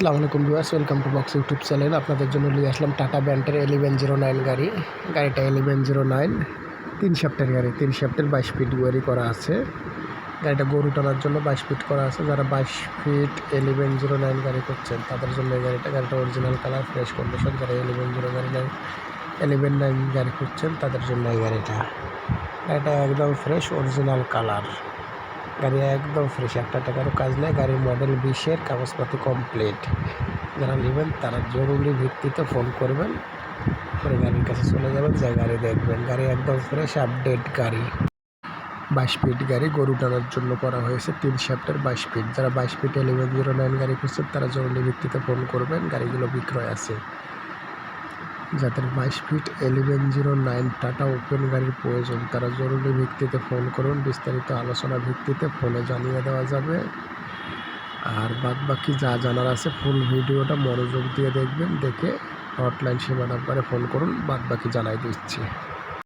আসসালামু আলাইকুম viewers welcome to box YouTube channel আপনাদের জন্য নিয়ে আসলাম টাটা ব্যান্ডের এলিভেন জিরো নাইন গাড়ি। গাড়িটা এলিভেন জিরো নাইন তিন শ্যাফটের গাড়ি। তিন শ্যাফটের বাইশ ফিট গাড়ি করা আছে। গাড়িটা গরু টানার জন্য বাইশ ফিট করা আছে। যারা বাইশ ফিট এলিভেন জিরো নাইন গাড়ি করছেন, তাদের জন্য এই গাড়িটা। গাড়িটা অরিজিনাল কালার ফ্রেশ কন্ডিশন যারা এলিভেন জিরো গাড়ি নাইন এলিভেন নাইন গাড়ি করছেন তাদের জন্য এই গাড়িটা। গাড়িটা একদম ফ্রেশ অরিজিনাল কালার গাড়ি একদম ফ্রেশ একটা টাকারও কাজ নেই, গাড়ির মডেল বিশের কাগজপাতি কমপ্লিট যারা নেবেন, তারা জরুরি ভিত্তিতে ফোন করবেন, পরে গাড়ির কাছে চলে যাবেন যা গাড়ি দেখবেন। গাড়ি একদম ফ্রেশ আপডেট গাড়ি। বাইশ ফিট গাড়ি, গরু টানার জন্য করা হয়েছে তিন শ্যাপ্টার বাইশ ফিট যারা বাইশ ফিট এলেভেন জিরো নাইন গাড়ি খুঁজছেন, তারা জরুরি ভিত্তিতে ফোন করবেন, গাড়িগুলো বিক্রয় আছে। যাদের বাইশ feet eleven zero nine Tata open গাড়ির প্রয়োজন, তারা জরুরি ভিত্তিতে ফোন করুন। বিস্তারিত আলোচনা ভিত্তিতে ফোনে জানিয়ে দেওয়া যাবে। আর বাদ বাকি যা জানার আছে, ফুল ভিডিওটা মনোযোগ দিয়ে দেখবেন, দেখে হটলাইন সেবা নাম্বারে ফোন করুন। বাদ বাকি জানাই দিচ্ছি।